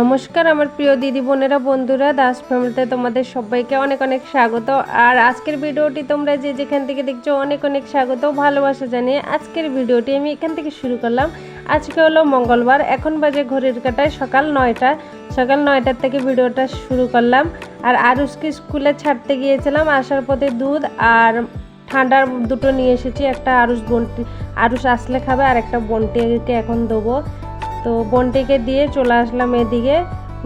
নমস্কার, আমার প্রিয় দিদি বোনেরা, বন্ধুরা, দাস ফ্যামিলিতে তোমাদের সবাইকে অনেক অনেক স্বাগত। আর আজকের ভিডিওটি তোমরা যে যেখান থেকে দেখছ, অনেক অনেক স্বাগত, ভালোবাসা জানিয়ে আজকের ভিডিওটি আমি এখান থেকে শুরু করলাম। আজকে হলো মঙ্গলবার, এখন বাজে ঘড়ির কাটায় সকাল নয়টা। সকাল নয়টার থেকে ভিডিওটা শুরু করলাম। আর আরুষকে স্কুলে ছাড়তে গিয়েছিলাম, আসার পথে দুধ আর ঠান্ডার দুটো নিয়ে এসেছি, একটা আরুষ বন্টি, আরুষ আসলে খাবে আর একটা বন্টিকে এখন দেবো। তো বোনটিকে দিয়ে চলে আসলাম এদিকে।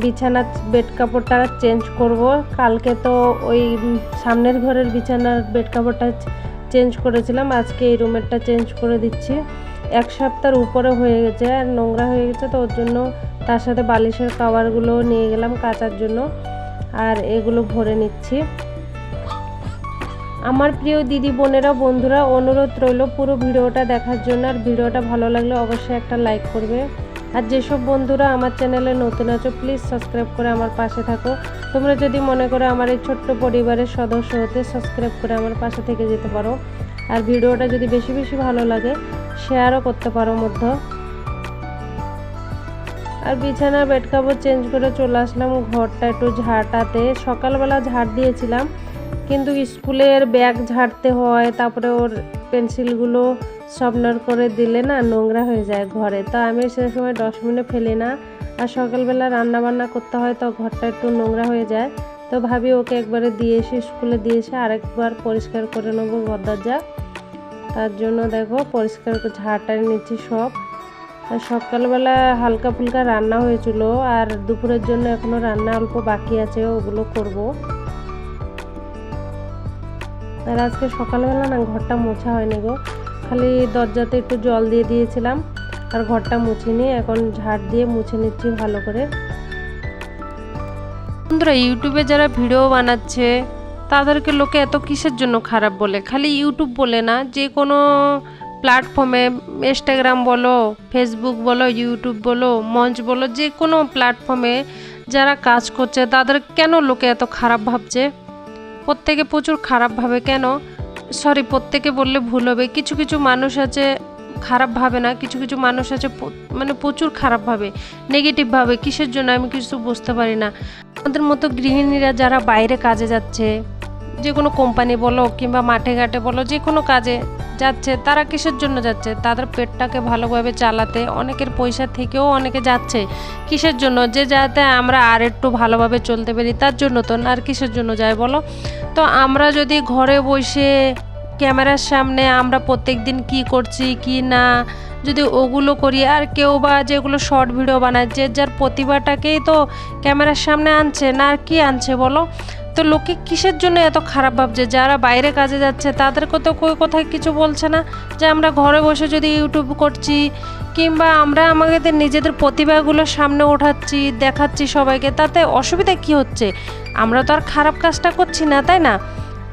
বিছানা বেড কাপড়টা চেঞ্জ করব। কালকে তো ওই সামনের ঘরের বিছানার বেড কাপড়টা চেঞ্জ করেছিলাম। আজকে এই রুমেরটা চেঞ্জ করে দিচ্ছি। এক সপ্তাহের উপরে হয়ে গেছে, আর নোংরা হয়ে গেছে, তো ওর জন্য তার সাথে বালিশের কাভারগুলো নিয়ে গেলাম কাচার জন্য। আর এগুলো ভরে নিচ্ছি। আমার প্রিয় দিদি বোনেরা, বন্ধুরা, অনুরোধ রইল পুরো ভিডিওটা দেখার জন্য। আর ভিডিওটা ভালো লাগলে অবশ্যই একটা লাইক করবে। আর যেসব বন্ধুরা আমার চ্যানেলে নতুন আছো প্লিজ সাবস্ক্রাইব করে আমার পাশে থাকো। তোমরা যদি মনে করো আমার এই ছোট্ট পরিবারের সদস্য হতে সাবস্ক্রাইব করে আমার পাশে থেকে যেতে পারো। আর ভিডিওটা যদি বেশি বেশি ভালো লাগে শেয়ারও করতে পারো মধ্য। আর বিছানার বেড কাপড় চেঞ্জ করে চলে আসলাম ঘরটা একটু ঝাঁটাতে। সকালবেলা ঝাড় দিয়েছিলাম, কিন্তু স্কুলের ব্যাগ ঝাড়তে হয়, তারপরে ওর পেন্সিলগুলো সবনার করে দিলে না নোংরা হয়ে যায় ঘরে। তো আমি সে সময় ডস্টবিনে ফেলি না। আর সকালবেলা রান্না বান্না করতে হয় তো ঘরটা একটু নোংরা হয়ে যায়। তো ভাবি ওকে একবারে দিয়ে এসে স্কুলে দিয়ে এসে আরেকবার পরিষ্কার করে নেব দরজা তার জন্য দেখো পরিষ্কার করে ঝাড়টা নিচ্ছি সব। আর সকালবেলা হালকা ফুলকা রান্না হয়েছিল আর দুপুরের জন্য এখনও রান্না অল্প বাকি আছে, ওগুলো করব। আর আজকে সকালবেলা না ঘরটা মোছা হয়নি গো। খালি দরজাতে একটু জল দিয়ে দিয়েছিলাম। আর ঘরটা মুছিনি এখন ঝাড় দিয়ে মুছে নিচ্ছি ভালো করে। বন্ধুরা, ইউটিউবে যারা ভিডিও বানাচ্ছে, তাদেরকে লোকে এত কিসের জন্য খারাপ বলে? খালি ইউটিউব বলে না, যে কোনো প্ল্যাটফর্মে ইনস্টাগ্রাম বলো ফেসবুক বলো ইউটিউব বলো, মঞ্চ বলো, যে কোনো প্ল্যাটফর্মে যারা কাজ করছে, তাদের কেন লোকে এত খারাপ ভাবছে? প্রত্যেকে প্রচুর খারাপ ভাবে কেন? সরি, প্রত্যেকে বললে ভুল হবে। কিছু কিছু মানুষ আছে, খারাপ ভাবে না, কিছু কিছু মানুষ আছে মানে প্রচুর খারাপ ভাবে নেগেটিভ ভাবে। কিসের জন্য আমি কিছু বুঝতে পারি না। আমাদের মতো গৃহিণীরা যারা বাইরে কাজে যাচ্ছে যে কোনো কোম্পানি বলো কিংবা মাঠে ঘাটে বলো, যে কোনো কাজে যাচ্ছে, তারা কিসের জন্য যাচ্ছে? তাদের পেটটাকে ভালোভাবে চালাতে, অনেকের পয়সা থেকেও অনেকে যাচ্ছে। কিসের জন্য? যে যাতে আমরা আর একটু ভালোভাবে চলতে পারি, তার জন্য তো আর কিসের জন্য যায় বলো? তো আমরা যদি ঘরে বসে ক্যামেরার সামনে আমরা প্রত্যেক দিন কী করছি, কি না যদি ওগুলো করি, আর কেউ বা যেগুলো শর্ট ভিডিও বানায়, যে যার প্রতিভাটাকেই তো ক্যামেরার সামনে আনছে, না আর কি আনছে বলো? তো লোকে কিসের জন্য এত খারাপ ভাবছে? যারা বাইরে কাজে যাচ্ছে, তাদেরকে তো কেউ কোথায় কিছু বলছে না? যে আমরা ঘরে বসে যদি ইউটিউব করছি, কিংবা আমরা আমাদের নিজেদের প্রতিভাগুলো সামনে ওঠাচ্ছি, দেখাচ্ছি সবাইকে, তাতে অসুবিধা কি হচ্ছে? আমরা তো আর খারাপ কাজটা করছি না, তাই না?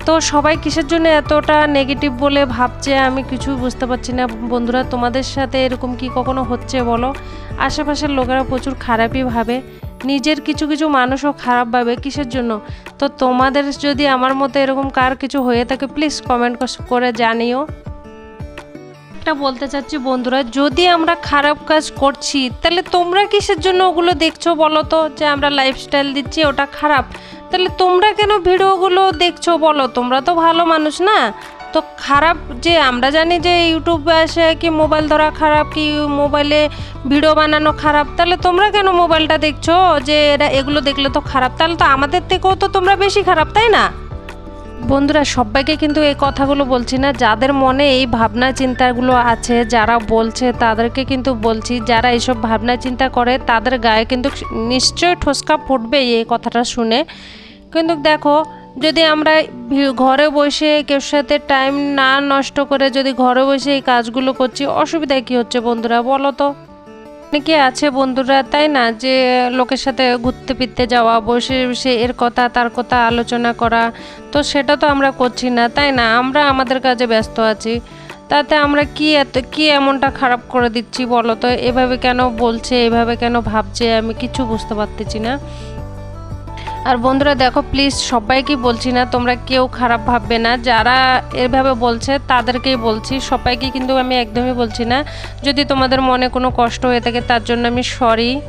তো সবাই কিসের জন্য এতটা নেগেটিভ বলে ভাবছে আমি কিছু বুঝতে পারছি না। বন্ধুরা, তোমাদের সাথে এরকম কি কখনো হচ্ছে বলো? আশেপাশের লোকেরা প্রচুর খারাপই ভাবে। নিজের কিছু কিছু মানুষও খারাপ ভাবে কিসের জন্য? তো তোমাদের যদি আমার মতো এরকম কার কিছু হয়ে থাকে প্লিজ কমেন্ট করে জানিও। একটা বলতে চাচ্ছি বন্ধুরা, যদি আমরা খারাপ কাজ করছি, তাহলে তোমরা কিসের জন্য ওগুলো দেখছ বলো তো? যে আমরা লাইফস্টাইল দিচ্ছি, ওটা খারাপ। তাহলে তোমরা কেন ভিডিওগুলো দেখছ বলো? তোমরা তো ভালো মানুষ না? তো খারাপ যে, আমরা জানি যে ইউটিউব আসে কি মোবাইল ধরা খারাপ, কি মোবাইলে ভিডিও বানানো খারাপ, তাহলে তোমরা কেন মোবাইলটা দেখছ? যে এরা এগুলো দেখলে তো খারাপ, তাহলে তো আমাদের থেকেও তো তোমরা বেশি খারাপ, তাই না? বন্ধুরা, সবাইকে কিন্তু এই কথাগুলো বলছি না। যাদের মনে এই ভাবনা চিন্তাগুলো আছে, যারা বলছে, তাদেরকে কিন্তু বলছি, যারা এইসব ভাবনা চিন্তা করে, তাদের গায়ে কিন্তু নিশ্চয়ই ঠোসকা ফুটবে এই কথাটা শুনে। কিন্তু দেখো, যদি আমরা ঘরে বসে কেউ সাথে টাইম না নষ্ট করে যদি ঘরে বসে এই কাজগুলো করছি অসুবিধা কী হচ্ছে বন্ধুরা বলো তো? অনেকে আছে বন্ধুরা? তাই না? যে লোকের সাথে ঘুরতে ফিরতে যাওয়া, বসে বসে এর কথা, তার কথা আলোচনা করা, তো সেটা তো আমরা করছি না, তাই না? আমরা আমাদের কাজে ব্যস্ত আছি। তাতে আমরা কি এত, কি এমনটা খারাপ করে দিচ্ছি বলো তো? এভাবে কেন বলছে, এভাবে কেন ভাবছে? আমি কিছু বুঝতে পারতেছি না। আর বন্ধুরা দেখো প্লিজ সবাইকে বলছি না, তোমরা কেউ খারাপ ভাববে না। যারা এভাবে বলছে, তাদেরকেই বলছি। সবাইকে কিন্তু আমি একদমই বলছি না। যদি তোমাদের মনে কোনো কষ্ট হয়ে থাকে, তার জন্য আমি সরি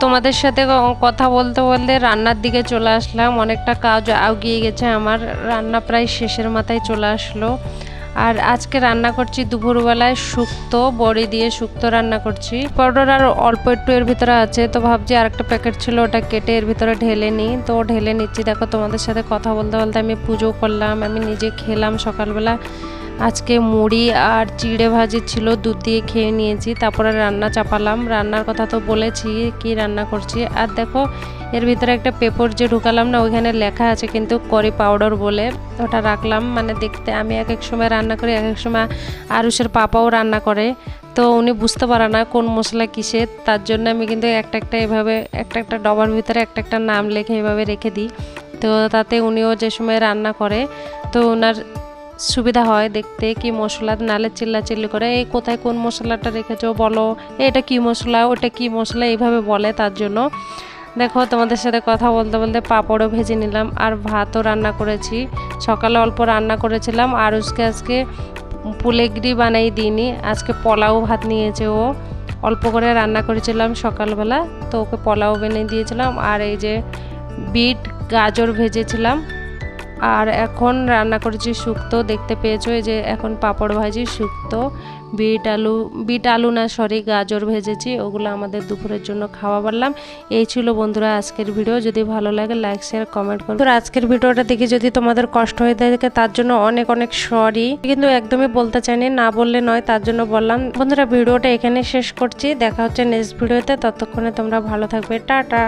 তোমাদের সাথে কথা বলতে বলতে রান্নার দিকে চলে আসলাম। অনেকটা কাজ আগিয়ে গেছে। আমার রান্না প্রায় শেষের মাথায় চলে আসলো। আর আজকে রান্না করছি দুপুরবেলায় শুক্তো, বড়ি দিয়ে শুক্তো রান্না করছি। পাউডার আর অল্প একটু এর ভিতরে আছে, তো ভাবছি আর একটা প্যাকেট ছিল, ওটা কেটে এর ভিতরে ঢেলে নিই। তো ঢেলে নিচ্ছি, দেখো তোমাদের সাথে কথা বলতে বলতে আমি পুজো করলাম, আমি নিজে খেলাম সকালবেলা। আজকে মুড়ি আর চিড়ে ভাজি ছিল, দুধ দিয়ে খেয়ে নিয়েছি, তারপরে রান্না চাপালাম। রান্নার কথা তো বলেছি, কি রান্না করছি? আর দেখো, এর ভিতরে একটা পেপার যে ঢুকালাম না, ওইখানে লেখা আছে কিন্তু করি পাউডার বলে। ওটা রাখলাম মানে দেখতে আমি এক এক সময় রান্না করি, এক এক সময় আরুষের পাপাও রান্না করে। তো উনি বুঝতে পারে না কোন মশলা কিসের, তার জন্য আমি কিন্তু একটা একটা এভাবে, একটা একটা ডবার ভিতরে একটা একটা নাম লেখে এভাবে রেখে দিই। তো তাতে উনিও যে সময় রান্না করে, তো ওনার সুবিধা হয় দেখতে, কি মশলা নালে চিল্লাচিল্লি করে, এই কোথায় কোন মশলাটা রেখেছো বলো, এটা কি মশলা, ওটা কি মশলা, এইভাবে বলে তার জন্য। দেখো, তোমাদের সাথে কথা বলতে বলতে পাঁপড়ও ভেজে নিলাম আর ভাতও রান্না করেছি। সকালে অল্প রান্না করেছিলাম, আর উসকে আজকে পুলেগরি বানাই দিইনি, আজকে পোলাও ভাত নিয়েছে ও। অল্প করে রান্না করেছিলাম সকালবেলা, তো ওকে পোলাও বানিয়ে দিয়েছিলাম, আর এই যে বিট, গাজর ভেজেছিলাম। আর এখন রান্না করেছি শুক্তো, দেখতে পেয়েছ যে এখন পাঁপড় ভাজি, শুক্তো, বিট আলু বিট আলু না সরি গাজর ভেজেছি, ওগুলো আমাদের দুপুরের জন্য খাওয়া পারলাম এই ছিল বন্ধুরা আজকের ভিডিও, যদি ভালো লাগে লাইক শেয়ার কমেন্ট করো। তো আজকের ভিডিওটা দেখে যদি তোমাদের কষ্ট হয়ে থাকে, তার জন্য অনেক অনেক সরি কিন্তু একদমই বলতে চাইনি, না বললে নয়, তার জন্য বললাম। বন্ধুরা, ভিডিওটা এখানে শেষ করছি, দেখা হচ্ছে নেক্সট ভিডিওতে ততক্ষণে তোমরা ভালো থাকবে, টাটা।